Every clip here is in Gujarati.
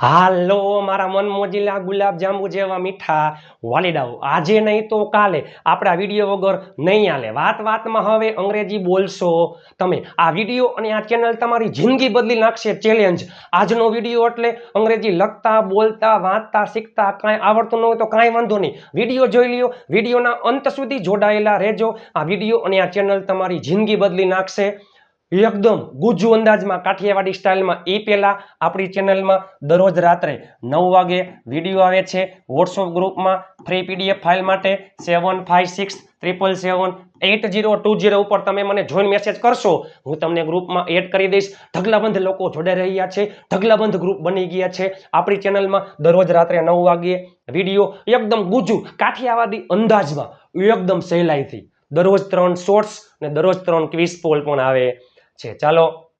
હાલો, મારા મન મોજીલા ગુલાબ જાંબુ જેવા મીઠા વાલીડાઓ. આજે નહીં તો કાલે. આપણા વીડિયો વગર નહીં આલે વાત વાતમાં હવે અંગ્રેજી બોલશો તમે. આ વીડિયો અને આ ચેનલ તમારી જિંદગી બદલી નાખશે ચેલેન્જ. આજનો વીડિયો એટલે અંગ્રેજી લખતા, બોલતા, વાંચતા, શીખતા કાંઈ આવડતું ન હોય તો કાંઈ વાંધો નહીં. વીડિયો જોઈ લ્યો. વિડીયોના અંત સુધી જોડાયેલા રહેજો. આ વીડિયો અને આ ચેનલ તમારી જિંદગી બદલી નાખશે. એકદમ ગુજ્જુ અંદાજમાં કાઠિયાવાડી સ્ટાઇલમાં એ પહેલાં આપણી ચેનલમાં દરરોજ રાત્રે નવ વાગે વીડિયો આવે છે. વોટ્સઅપ ગ્રુપમાં ફ્રી પીડીએફ ફાઇલ માટે seven five six triple seven eight zero two zero ઉપર તમે મને જોઈન મેસેજ કરશો. હું તમને ગ્રુપમાં એડ કરી દઈશ. ઢગલાબંધ લોકો જોડાઈ રહ્યા છે. ઢગલાબંધ ગ્રુપ બની ગયા છે. આપણી ચેનલમાં દરરોજ રાત્રે નવ વાગ્યે વીડિયો એકદમ ગુજ્જુ કાઠિયાવાડી અંદાજમાં એકદમ સહેલાઈથી. દરરોજ ત્રણ શોર્ટ્સ અને દરરોજ ત્રણ ક્વિઝ પોલ પણ આવે. છે. ચાલો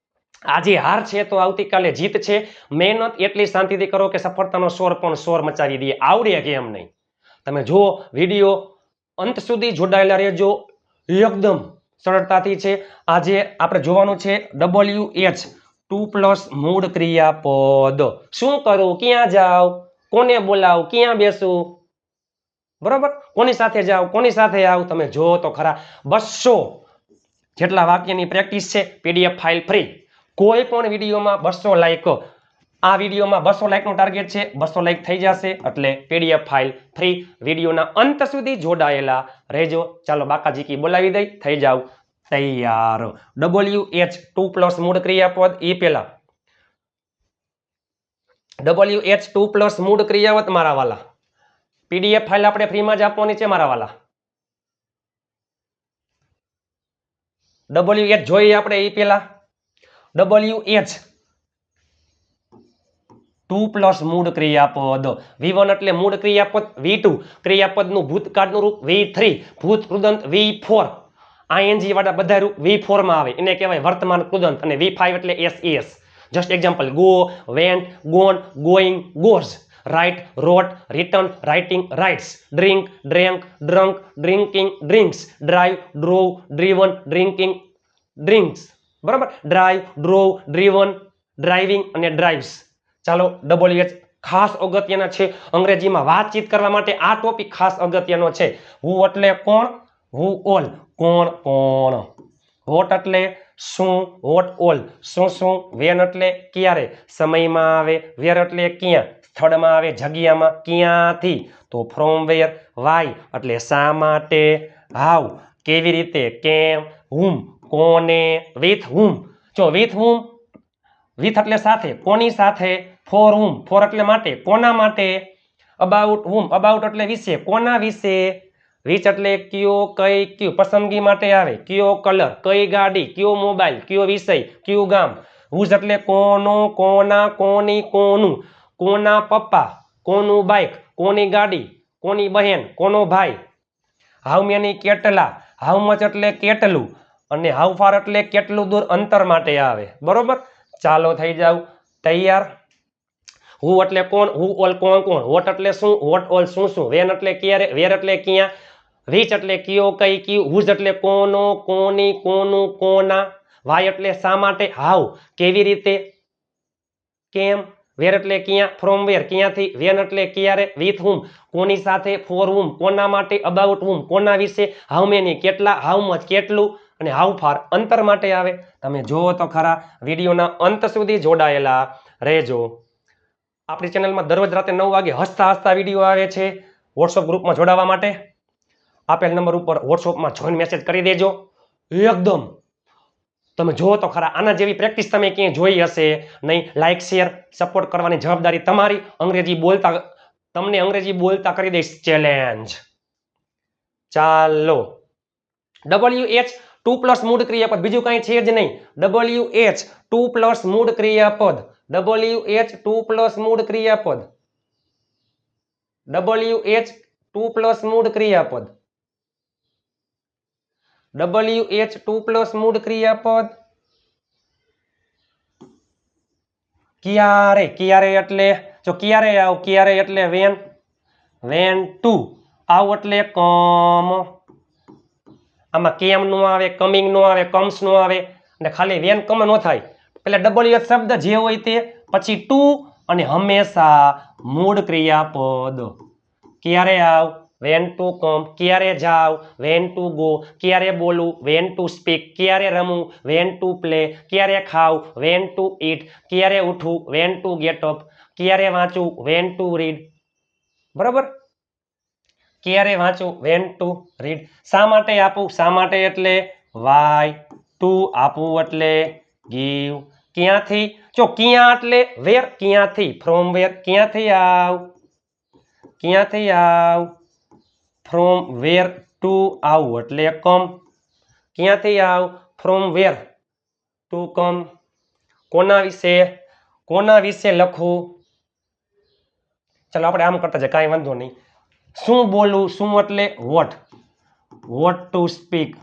આજે હાર છે તો આવતીકાલે જીત છે. મહેનત એટલી શાંતિથી કરો કે સફળતાનો સ્વર પણ સ્વર મચાવી દઈએ. આવડે કે એમ નહીં? તમે જુઓ, વીડિયો અંત સુધી જોડાયેલા રહેજો. એકદમ સરળતાથી છે. આજે આપણે જોવાનું છે ડબલ્યુ એચ ટુ પ્લસ મૂળ ક્રિયાપદ. શું કરું? ક્યાં જાઓ કોને બોલાવ? ક્યાં બેસું? બરાબર? કોની સાથે જાઓ કોની સાથે આવ? તમે જુઓ તો ખરા. બસો જેટલા વાક્યની પ્રેક્ટિસ છે પીડીએફ ફાઇલ ફ્રી કોઈ પણ વિડીયોમાં બસો લાઈક આ વિડીયોમાં બસો લાઈકનું ટાર્ગેટ છે, બસો લાઈક થઈ જશે, એટલે પીડીએફ ફાઇલ ફ્રી વિડીયોના અંત સુધી જોડાયેલા રહેજો. ચાલો બાકાજીકી બોલાવી દઈ, થઈ જાવ તૈયાર. ડબલ્યુ એચ ટુ પ્લસ મૂળ ક્રિયાપદ એ પહેલા ડબલ્યુ એચ ટુ પ્લસ મૂળ ક્રિયાવત મારા વાલા. પીડીએફ ફાઇલ આપણે ફ્રીમાં જ આપવાની છે મારા વાલા. ડબલ્યુ એચ જોઈએ આપણે એ પેલા. ડબલ્યુ એચ ટુ પ્લસ મૂળ ક્રિયાપદ. વી વન એટલે મૂળ ક્રિયાપદ વી ટુ ક્રિયાપદનું ભૂતકાળનું રૂપ વી થ્રી ભૂત કૃદંત વી ફોર આઈએનજી વાળા બધા રૂપ વી ફોરમાં આવે. એને કહેવાય વર્તમાન કૃદંત અને વી ફાઈવ એટલે S S just example go, went gone going goes write wrote written writing writes drink drank drunk drinking drinks drive drove driven drinking drinks બરાબર? ડ્રાઈવ ડ્રોવ ડ્રીવન ડ્રાઇવિંગ અને ડ્રાઇવ્સ ચાલો ડબલ એચ ખાસ અગત્યના છે. અંગ્રેજીમાં વાતચીત કરવા માટે આ ટોપિક ખાસ અગત્યનો છે. હું એટલે કોણ? હું ઓલ કોણ કોણ? વોટ એટલે શું વોટ ઓલ શું શું? વેન એટલે ક્યારે? સમયમાં આવે. વેર એટલે ક્યાં? સ્થળમાં આવે. જગ્યામાં ક્યાંથી? તો ફ્રોમ વેર વાય એટલે શા માટે? હાવ કેવી રીતે? કેમ? હુમ કોને? વિથ હુમ જો વિથ હુમ વિથ એટલે સાથે. કોની સાથે? ફોર હુમ ફોર એટલે માટે. કોના માટે? અબાઉટ હુમ અબાઉટ એટલે વિશે. કોના વિશે? વિચ એટલે કયો કઈ કયું પસંદગી માટે આવે? કયો કલર, કઈ ગાડી, કયો મોબાઈલ, કયો વિષય, કયું ગામ? હુઝ એટલે કોનો, કોના, કોની, કોનું? કોના પપ્પા, કોનું બાઇક કોની ગાડી, કોની બહેન, કોનો ભાઈ? હાઉ મેની કેટલા? હાઉ મચ એટલે કેટલું? અને હાઉ ફાર એટલે કેટલું દૂર અંતર માટે આવે? બરોબર? ચાલો થઈ જાવ. તૈયાર? હું એટલે કોણ? હું ઓલ કોણ કોણ? વોટ એટલે શું? વોટ ઓલ શું શું? વેન એટલે ક્યારે? વેર એટલે ક્યાં? વિચ એટલે કયો કઈ કયું હુઝ એટલે કોનો, કોની, કોનું, કોના, વાય એટલે શા માટે, હાઉ, કેવી રીતે, કેમ, વેર એટલે ક્યાં, ફ્રોમ વેર, ક્યાંથી, વેન એટલે ક્યારે, વિથ હુમ, કોની સાથે, ફોર હુમ, કોના માટે, અબાઉટ હુમ, કોના વિશે, હાઉ મેની, કેટલા, હાઉ મચ, કેટલું, અને હાઉ ફાર, અંતર માટે આવે. તમે જુઓ તો ખરા, વિડીયોના અંત સુધી જોડાયેલા રહેજો. આપણી ચેનલમાં દરરોજ રાતે નવ વાગે હસતા હસતા વીડિયો આવે છે. વોટ્સઅપ ગ્રુપમાં જોડાવા માટે આપેલ નંબર ઉપર વોટ્સઅપમાં જોઈન મેસેજ કરી દેજો. એકદમ. તમે જુઓ તો ખરા, આના જેવી પ્રેક્ટિસ તમે ક્યાંય જોઈ હશે નહીં. લાઇક શેર સપોર્ટ કરવાની જવાબદારી તમારી. અંગ્રેજી બોલતા, તમને અંગ્રેજી બોલતા કરી દઈશ ચેલેન્જ ચાલો. ડબલ્યુ એચ ટુ પ્લસ મૂળ ક્રિયાપદ. બીજું કાંઈ છે જ નહીં. ડબલ્યુ એચ ટુ પ્લસ મૂળ ક્રિયાપદ. ડબલ્યુ એચ ટુ પ્લસ મૂળ ક્રિયાપદ. ડબલ્યુ એચ ટુ પ્લસ મૂળ ક્રિયાપદ. ડબલ્યુ એચ ટુ પ્લસ મૂળ ક્રિયાપદ? ક્યારે? ક્યારે એટલે? જો ક્યારે આવ, ક્યારે એટલે વેન વેન ટુ આવ એટલે કમ આમાં કેમ નો આવે કમિંગ નો આવે કમ્સ નો આવે. અને ખાલી વેન કમ નો થાય. એટલે ડબલ્યુ શબ્દ જે હોય તે, પછી ટુ અને હંમેશા મૂળ ક્રિયાપદ. ક્યારે આવ? વેન ટુ કમ ક્યારે જાવ વેન ટુ ગો ક્યારે બોલું વેન ટુ સ્પીક ક્યારે રમવું વેન ટુ પ્લે ક્યારે ખાવ વેન ટુ ઈટ ક્યારે ઉઠવું વેન ટુ ગેટ અપ ક્યારે વાંચવું વેન ટુ રીડ બરાબર? ક્યારે વાંચવું વેન ટુ રીડ શા માટે આપવું શા માટે એટલે? વાય ટુ આપવું એટલે? ગીવ ક્યાંથી? જો ક્યાં એટલે? વેર ક્યાંથી? ફ્રોમ વેર ક્યાંથી આવ? ક્યાંથી આવ? ફ્રોમ વેર ટુ આવું એટલે કમ ક્યાંથી આવ? ફ્રોમ વેર ટુ કમ કોના વિશે? કોના વિશે લખવું ચાલો, આપણે આમ કરતા જાય કાંઈ વાંધો નહીં. શું બોલવું શું એટલે વોટ વોટ ટુ સ્પીક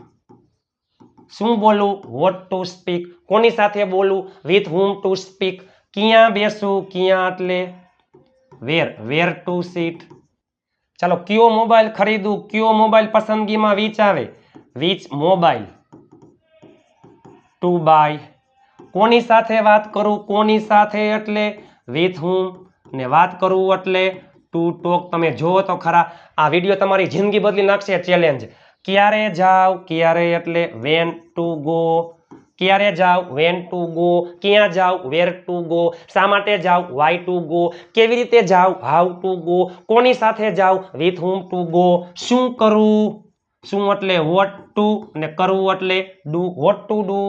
શું બોલવું વોટ ટુ સ્પીક કોની સાથે બોલવું વિથ હુમ ટુ સ્પીક ક્યાં બેસવું ક્યાં એટલે? વેર વેર ટુ સીટ ચાલો કયો મોબાઈલ ખરીદવું, કયો મોબાઈલ પસંદગીમાં વિચારે વીચ મોબાઈલ. Two by. કોની સાથે વાત કરું, કોની સાથે એટલે વિથ હું ને વાત કરું એટલે ટુ ટોક. તમે જુઓ તો ખરા, આ વીડિયો તમારી જિંદગી બદલી નાખશે ચેલેન્જ ક્યારે જાઓ ક્યારે એટલે વેન ટુ ગો ક્યારે જાવ વેન ટુ ગો ક્યાં જાવ વેર ટુ ગો શા માટે જાવ વાય ટુ ગો કેવી રીતે જાઓ હાઉ ટુ ગો કોની સાથે જાવ વિથ હુમ ટુ ગો શું કરવું શું એટલે વોટ ટુ અને કરવું એટલે ડુ વોટ ટુ ડુ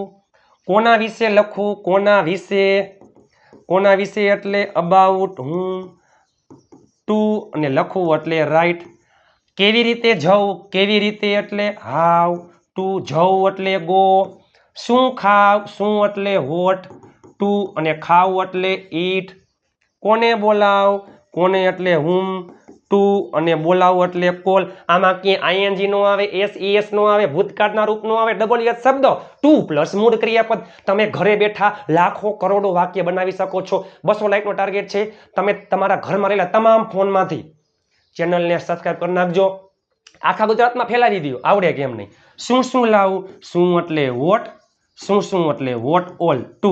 કોના વિશે લખવું કોના વિશે કોના વિશે એટલે અબાઉટ હું ટુ અને લખવું એટલે રાઈટ કેવી રીતે જવું કેવી રીતે એટલે હાવ ટુ જવું એટલે ગો શું ખાવ, શું એટલે હોટ ટુ અને ખાવ એટલે ઈટ, કોને બોલાવ, કોને એટલે હુમ, ટુ અને બોલાવ એટલે કોલ. આમાં ક્યાં આઈએનજી નો આવે એસ એસ નો આવે, ભૂતકાળના રૂપ નો આવે ડબલ એસ શબ્દ. ટુ પ્લસ મૂળ ક્રિયાપદ. તમે ઘરે બેઠા લાખો કરોડો વાક્ય બનાવી શકો છો. બસો લાઈકનો ટાર્ગેટ છે. તમે તમારા ઘરમાં રહેલા તમામ ફોનમાંથી ચેનલને સબસ્ક્રાઈબ કરી નાખજો. આખા ગુજરાતમાં ફેલાવી દીધો આવડે કેમ નહીં? શું શું લાવું? શું એટલે વોટ શું શું એટલે વોટ ઓલ ટુ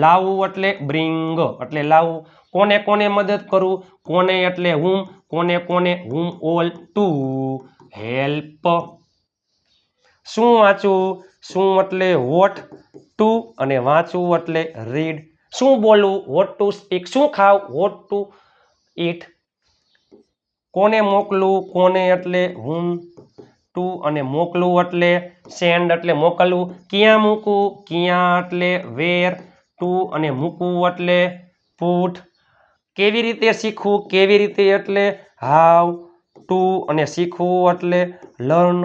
લાવવું એટલે બ્રિંગ એટલે લાવવું કોને કોને મદદ કરવું કોને એટલે હુમ કોને કોને હુમ ઓલ ટુ હેલ્પ શું વાંચવું શું એટલે વોટ ટુ અને વાંચવું એટલે રીડ શું બોલવું વોટ ટુ સ્પીક શું ખાવ? વોટ ટુ ઈટ કોને મોકલું? કોને એટલે હું? ટુ અને મોકલું એટલે સેન્ડ એટલે મોકલવું. ક્યાં મૂકવું? ક્યાં એટલે વેર ટુ અને મૂકવું એટલે પુટ કેવી રીતે શીખવું? કેવી રીતે એટલે હાવ ટુ અને શીખવું એટલે લર્ન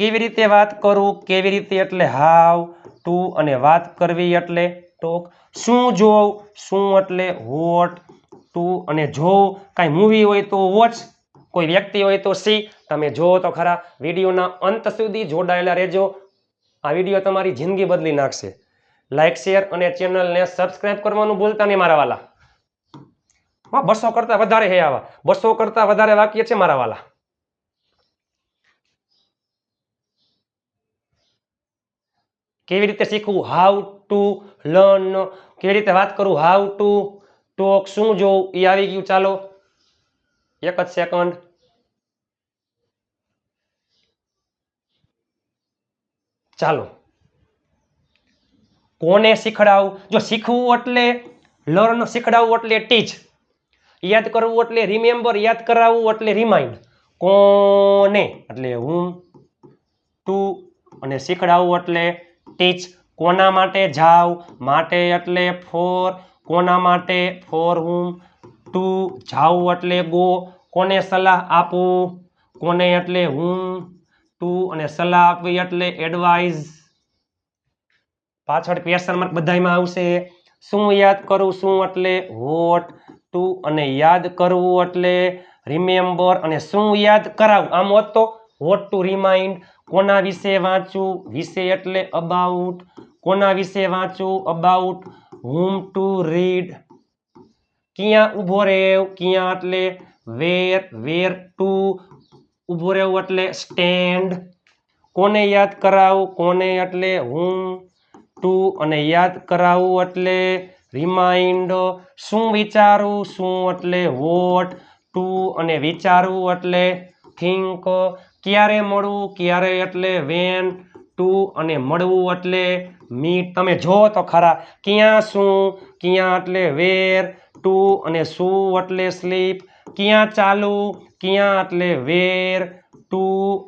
કેવી રીતે વાત કરું? કેવી રીતે એટલે હાવ ટુ અને વાત કરવી એટલે ટોક શું જોવું શું એટલે વોટ ટુ અને જોવું કાંઈ મૂવી હોય તો વોચ કોઈ વ્યક્તિ હોય તો સી. તમે જુઓ તો ખરા, વિડીયોના અંત સુધી જોડાયેલા રહેજો. આ વીડિયો તમારી જિંદગી બદલી નાખશે. લાઇક શેર અને ચેનલને સબસ્ક્રાઈબ કરવાનું ભૂલતા નહીં મારા વાલા. હા, બસો કરતાં વધારે હે આવા. બસો કરતાં વધારે વાક્ય છે મારા વાલા. કેવી રીતે શીખવું? હાઉ ટુ લર્ન કેવી રીતે વાત કરું? હાઉ ટુ ટોક શું જોવું એ આવી ગયું. ચાલો. એક જ સેકન્ડ ચાલો. કોને શીખડાવું? જો શીખવું એટલે લર્ન શીખડાવવું એટલે ટીચ યાદ કરવું એટલે રિમેમ્બર યાદ કરાવવું એટલે રિમાઇન્ડ કોને? એટલે હું ટુ અને શીખડાવવું એટલે ટીચ કોના માટે જાવ માટે એટલે ફોર કોના માટે ફોર હું? ટુ જાવું એટલે ગો કોને સલાહ આપું? કોને એટલે હું? ટુ અને સલાહ આપવી એટલે એડવાઇઝ પાછળ ક્વેશ્ચન માર્ક બધાયમાં આવશે. શું યાદ કરું, શું એટલે વોટ ટુ અને યાદ કરવું એટલે રિમેમ્બર અને શું યાદ કરાવું. આમ હોત તો વોટ ટુ રિમાઇન્ડ કોના વિશે વાંચવું વિશે એટલે અબાઉટ કોના વિશે વાંચવું અબાઉટ હુમ ટુ રીડ ક્યાં ઊભો રહેવ, ક્યાં એટલે વેર વેર ટુ ઊભો રહેવું એટલે સ્ટેન્ડ. કોને યાદ કરાવું? કોને એટલે હું? ટુ અને યાદ કરાવવું એટલે રિમાઇન્ડ. શું વિચારું? શું એટલે વોટ? ટુ અને વિચારવું એટલે થિંક. ક્યારે મળવું? ક્યારે એટલે વેન? ટુ અને મળવું એટલે મીટ. તમે જો તો ખરા. ક્યાં શું? ક્યાં એટલે વેર? ટુ અને શું એટલે સ્લીપ? ક્યાં ચાલુ ક્યાં એટલે વેર, ટુ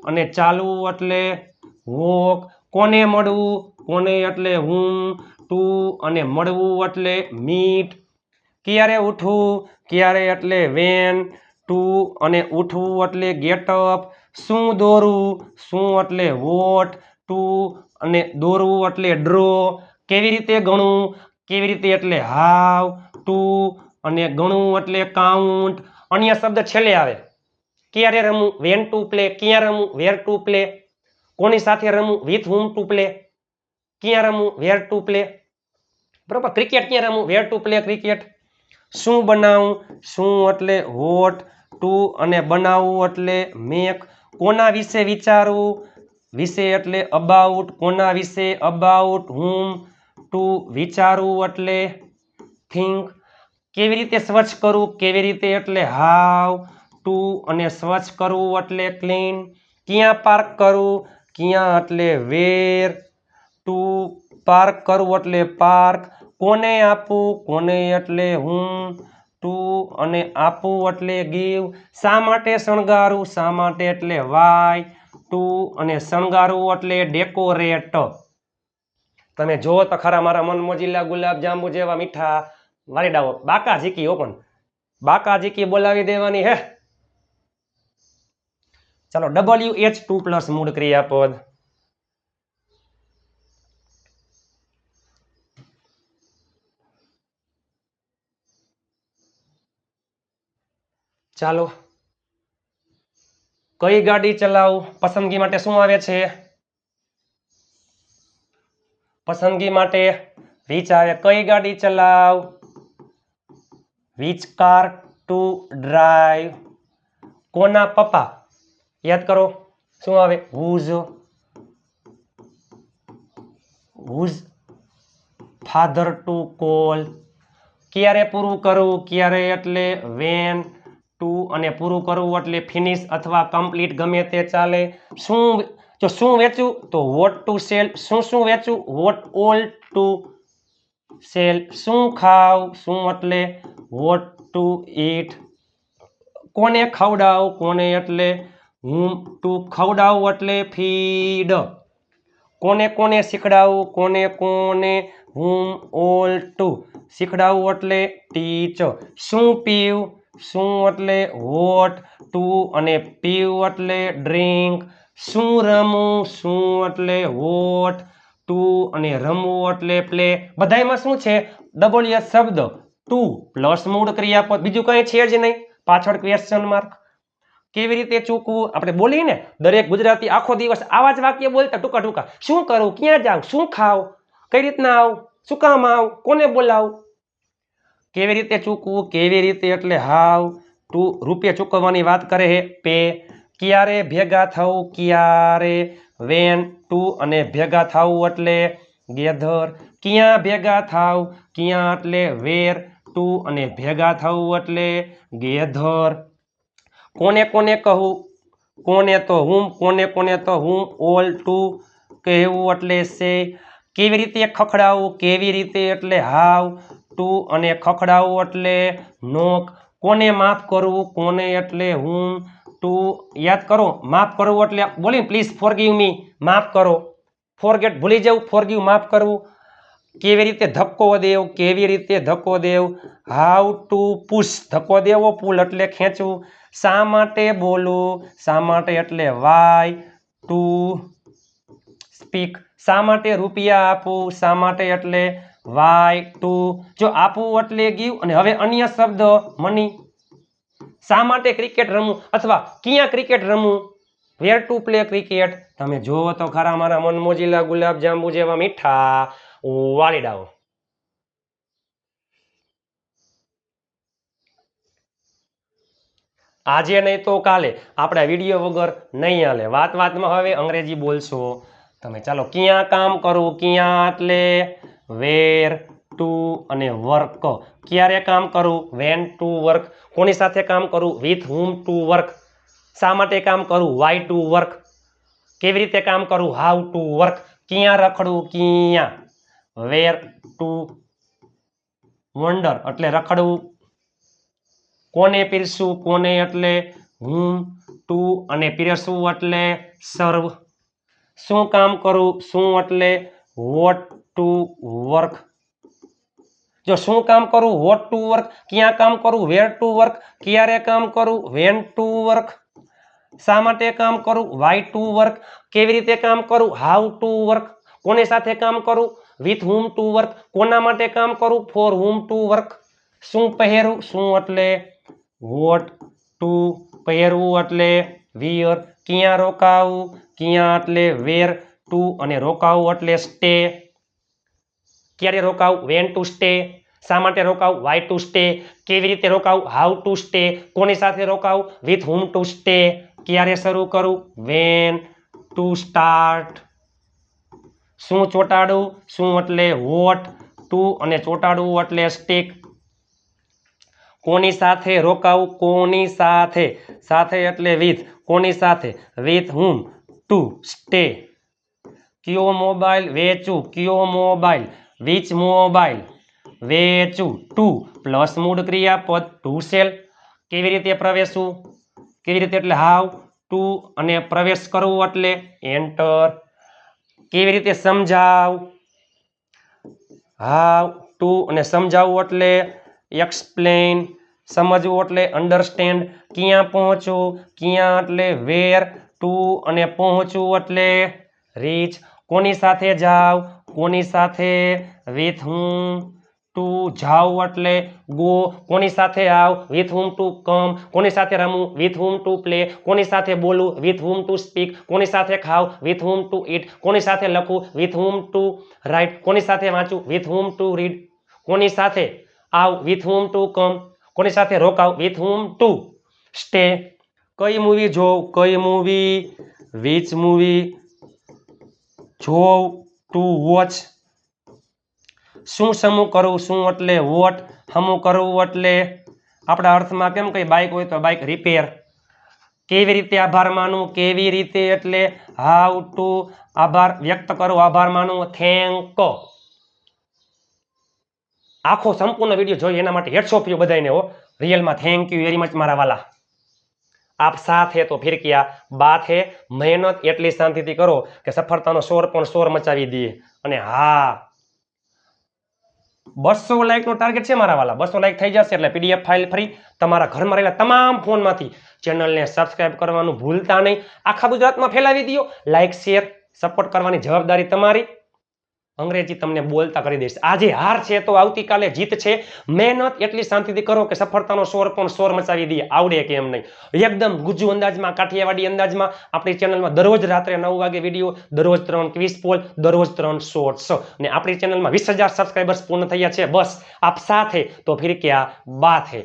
અને ચાલવું એટલે વોક. કોને મળવું? કોને એટલે હું? ટુ અને મળવું એટલે મીટ. ક્યારે ઉઠવું? ક્યારે એટલે વેન. ટુ અને ઉઠવું એટલે ગેટઅપ. શું દોરવું? શું એટલે વોટ? ટુ અને દોરવું એટલે ડ્રો. કેવી રીતે ગણવું? કેવી રીતે એટલે હાવ? ટુ અને ગણવું એટલે કાઉન્ટ. અન્ય શબ્દ છેલ્લે આવે. ક્યારે રમવું વેન ટુ પ્લે ક્યાં રમવું વેર ટુ પ્લે કોની સાથે રમવું વિથ હુમ ટુ પ્લે ક્યાં રમવું વેર ટુ પ્લે બરોબર? ક્રિકેટ ક્યાં રમવું વેર ટુ પ્લે ક્રિકેટ શું બનાવું? શું એટલે વોટ ટુ અને બનાવવું એટલે મેક કોના વિશે વિચારવું વિશે એટલે અબાઉટ કોના વિશે અબાઉટ હુમ ટુ વિચારવું એટલે થિંક કેવી રીતે સ્વચ્છ કરવું કેવી રીતે એટલે હાવ ટુ અને સ્વચ્છ કરવું એટલે ક્લીન ક્યાં પાર્ક કરવું? ક્યાં એટલે વેર? ટુ પાર્ક કરવું એટલે પાર્ક કોને આપવું? કોને એટલે હું? ટુ અને આપવું એટલે ગીવ શા માટે શણગારવું? શા માટે એટલે વાય? ટુ અને શણગારવું એટલે ડેકોરેટ તમે જો તો ખરા મારા મન મોજીલા ગુલાબ જેવા મીઠા. વારીડાઓ બાકા ઝીકી ઓપન બાકા ઝીકી બોલાવી દેવાની હે. ચાલો ડબલ્યુ એચ ટુ પ્લસ મૂળ ક્રિયાપદ. ચાલો, કઈ ગાડી ચલાવું? પસંદગી માટે શું આવે છે? પસંદગી માટે વીચ આવે. કઈ ગાડી ચલાવ? વીચ કાર ટુ ડ્રાઈવ કોના પપ્પા? યાદ કરો, શું આવે? Whose whose father to call ક્યારે પૂરું કરવું ક્યારે એટલે વેન ટુ અને પૂરું કરવું એટલે ફિનિશ અથવા કમ્પ્લીટ ગમે તે ચાલે. શું જો શું વેચવું તો વોટ ટુ સેલ શું શું વેચવું વોટ ઓલ ટુ સેલ શું ખાવ? શું એટલે વોટ ટુ ઈટ કોને ખવડાવ? કોને એટલે હું ટુ ખવડાવું એટલે ફીડ. કોને કોને શીખડાવું, કોને કોને હું ઓલ ટુ શીખડાવું એટલે ટીચ. શું પીવ? શું એટલે વોટ ટુ અને પીવ એટલે ડ્રિંક. શું રમવું? શું એટલે વોટ ટુ અને રમવું એટલે પ્લે. બધામાં શું છે? ડબલ યસ શબ્દ. ટુ પ્લસ મૂળ ક્રિયાપદ. બીજું કંઈ છે જ નહીં. પાછળ ક્વેશ્ચન માર્ક કેવી રીતે ચૂકવું? આપણે બોલીએ ને દરેક ગુજરાતી આખો દિવસ આવા જ વાક્ય બોલતા ટૂંકા ટૂંકા. શું કરું? ક્યાં જાઉં? શું ખાવ કઈ રીતના આવ? શું કામ આવ? કોને બોલાવું? કેવી રીતે ચૂકવું? કેવી રીતે એટલે હાવ? ટુ રૂપિયા ચૂકવવાની વાત કરે હે પે. ક્યારે ભેગા થવું ક્યારે? વેન, ટુ અને ભેગા થવું એટલે ગેધર. ક્યાં ભેગા થાવ ક્યાં એટલે વેર? ટુ અને ભેગા થવું એટલે ગેધર. કોને કોને કહું? કોને તો હું, કોને કોને તો હું, ઓલ ટુ કહેવું એટલે સે કેવી રીતે ખખડાવવું કેવી રીતે એટલે હાવ ટુ અને ખખડાવવું એટલે નોક? કોને માફ કરવું? કોને એટલે હું ટુ? યાદ કરો, માફ કરવું એટલે બોલીને પ્લીઝ ફોરગીવ મી માફ કરો. ફોરગેટ ભૂલી જવું ફોરગીવ માફ કરવું. કેવી રીતે ધક્કો દેવ? કેવી રીતે ધક્કો દેવ? હાઉ ટુ પુશ, ધક્કો દેવો પુલ એટલે ખેંચવું. શા માટે બોલું? શા માટે એટલે વાય? Two, speak. શા માટે રૂપિયા આપું? શા માટે એટલે વાય? ટુ. જો આપવું એટલે ગીવ અને હવે અન્ય શબ્દ મની. શા માટે ક્રિકેટ રમવું અથવા ક્યાં ક્રિકેટ રમવું વેર ટુ પ્લે ક્રિકેટ? તમે જુઓ તો ખરા મારા મનમોજીલા ગુલાબજાંબુ ગુલાબ જાંબુ જેવા મીઠા વાલીડાઓ. આજે નહીં તો કાલે. આપણે વીડિયો વગર નહીં હાલે. વાત વાતમાં હવે અંગ્રેજી બોલશો. તમે ચાલો, ક્યાં કામ કરવું ક્યાં? એટલે વેર ટુ અને વર્ક. ક્યારે કામ કરું? When to work. કોની સાથે કામ કરું? With whom to work. શા માટે કામ કરું? Why to work. કેવી રીતે કામ કરું? How to work. ક્યાં રખડું? ક્યાં? વેર ટુ વન્ડર એટલે રખડવું કોને પીરસવું કોને એટલે હું ટુ અને પીરસવું એટલે સર્વ. શું કામ કરું, શું એટલે વોટ ટુ વર્ક જો શું કામ કરું વોટ ટુ વર્ક ક્યાં કામ કરું વેર ટુ વર્ક ક્યારે કામ કરું વેન ટુ વર્ક શા માટે કામ કરું વાય ટુ વર્ક કેવી રીતે કામ કરું હાઉ ટુ વર્ક કોને સાથે કામ કરું વિથ હુમ ટુ વર્ક કોના માટે કામ કરું ફોર હુમ ટુ વર્ક શું પહેરું, શું એટલે વોટ ટુ પહેરવું એટલે વિયર. ક્યાં રોકાવું? ક્યાં એટલે વેર? ટુ અને રોકાવું એટલે સ્ટે. ક્યારે રોકાવું? When to stay. શા માટે રોકાવું? Why to stay. કેવી રીતે રોકાવું? How to stay. કોની સાથે રોકાવું? With whom to stay. ક્યારે શરૂ કરું? When to start. શું ચોંટાડવું શું એટલે વોટ? ટુ અને ચોંટાડવું એટલે સ્ટીક. કોની સાથે રોકાવું કોની સાથે? સાથે એટલે વિથ કોની સાથે? વિથ હુમ ટુ સ્ટે કયો મોબાઈલ વેચું? કયો mobile? Which mobile? વેચું. To plus મૂળ ક્રિયાપદ ટુ સેલ કેવી રીતે પ્રવેશવું? કેવી રીતે એટલે હાવ ટુ અને પ્રવેશ કરવું એટલે એન્ટર કેવી રીતે સમજાવ? હાવ ટુ અને સમજાવવું એટલે એક્સપ્લેન સમજવું એટલે અન્ડરસ્ટેન્ડ ક્યાં પહોંચવું ક્યાં એટલે વેર ટુ અને પહોંચવું એટલે રીચ કોની સાથે જાવ, કોની સાથે વિથ હું ટુ જાવ એટલે ગો કોની સાથે આવ વિથ હુમ ટુ કમ કોની સાથે રમવું વિથ હુમ ટુ પ્લે કોની સાથે બોલવું વિથ હુમ ટુ સ્પીક કોની સાથે ખાવ વિથ હુમ ટુ ઈટ કોની સાથે લખવું વિથ હુમ ટુ રાઇટ કોની સાથે વાંચવું વિથ હુમ ટુ રીડ કોની સાથે આવ વિથ હુમ ટુ કમ. કોની સાથે રોકાવ? With whom to. સ્ટે. કઈ મૂવી જોવ? કઈ મૂવી? Which movie? જોવ ટુ વોચ. શું સમૂહ કરવું, શું એટલે વોટ? હમું કરવું એટલે? આપણા અર્થમાં કેમ કંઈ બાઇક હોય તો બાઇક રિપેર. કેવી રીતે આભાર માનવું? કેવી રીતે એટલે? હાઉ ટુ આભાર વ્યક્ત કરો, આભાર માનવું? થેન્ક આખો સંપૂર્ણ વીડિયો જોઈએ, એના માટે હેડ્સ બધાને હો. રિયલમાં થેન્ક યુ વેરી મચ મારા વાલા. સાથ હે તો ફિર બાથ બાત હે મહેનત એટલી શાંતિથી કરો કે સફળતાનો શોર પણ શોર મચાવી દઈએ. અને હા, બસો લાઇકનો ટાર્ગેટ છે મારા વાલા. બસો લાઇક થઈ જશે એટલે પીડીએફ ફાઇલ ફરી તમારા ઘરમાં રહેલા તમામ ફોનમાંથી ચેનલને સબસ્ક્રાઇબ કરવાનું ભૂલતા નહીં. આખા ગુજરાતમાં ફેલાવી દો લાઇક શેર સપોર્ટ કરવાની જવાબદારી તમારી. અંગ્રેજી તમને બોલતા કરી દઈશ. આજે હાર છે તો આવતીકાલે જીત છે. મહેનત એટલી શાંતિથી કરો કે સફળતાનો શોર પણ શોર મચાવી દઈએ. આવડે કે એમ નહીં. એકદમ ગુજુ અંદાજમાં, કાઠિયાવાડી અંદાજમાં આપણી ચેનલમાં દરરોજ રાત્રે નવ વાગે વીડિયો, દરરોજ ત્રણ ક્વિઝ પોલ દરરોજ ત્રણ શોર્ટ્સ અને આપણી ચેનલમાં વીસ હજાર સબસ્ક્રાઈબર્સ પૂર્ણ થયા છે. બસ, આપ સાથે. તો ફિર ક્યાં બાત હે.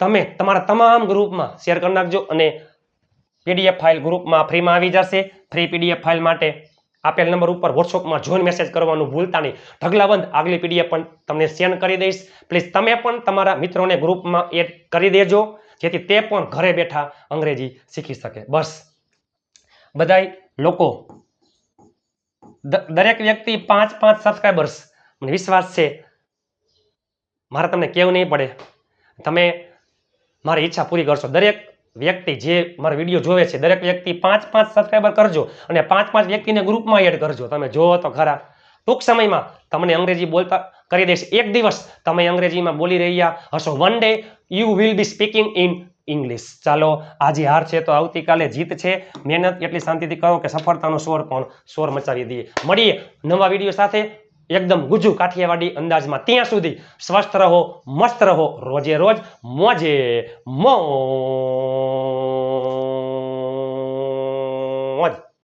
તમે તમારા તમામ ગ્રુપમાં શેર કરી નાખજો અને પીડીએફ ફાઇલ ગ્રુપમાં ફ્રીમાં આવી જશે. ફ્રી પીડીએફ ફાઇલ માટે આપેલ નંબર ઉપર વોટ્સઅપમાં જોઈન મેસેજ કરવાનું ભૂલતા નહીં. ઢગલાબંધ આગલી પીડીએફ પણ તમને સેન્ડ કરી દઈશ. પ્લીઝ તમે પણ તમારા મિત્રોને ગ્રુપમાં એડ કરી દેજો, જેથી તે પણ ઘરે બેઠા અંગ્રેજી શીખી શકે. બસ. બધાય લોકો દરેક વ્યક્તિ પાંચ પાંચ સબસ્ક્રાઈબર્સ મને વિશ્વાસ છે. મારે તમને કહેવું નહીં પડે. તમે મારી ઈચ્છા પૂરી કરશો. દરેક વ્યક્તિ જે મારો વીડિયો જોવે છે, દરેક વ્યક્તિ પાંચ પાંચ સબસ્ક્રાઈબર કરજો અને પાંચ પાંચ વ્યક્તિને ગ્રુપમાં એડ કરજો. તમે જોવો તો ખરા. ટૂંક સમયમાં તમને અંગ્રેજી બોલતા કરી દઈશ. એક દિવસ તમે અંગ્રેજીમાં બોલી રહ્યા હશો. One day you will be speaking in English ચાલો, આજે હાર છે તો આવતીકાલે જીત છે. મહેનત એટલી શાંતિથી કરો કે સફળતાનો સ્વર પણ સ્વર મચાવી દઈએ. મળીએ નવા વીડિયો સાથે. એકદમ ગુજુ કાઠિયાવાડી અંદાજમાં ત્યાં સુધી સ્વસ્થ રહો મસ્ત રહો રોજે રોજ મોજે મો.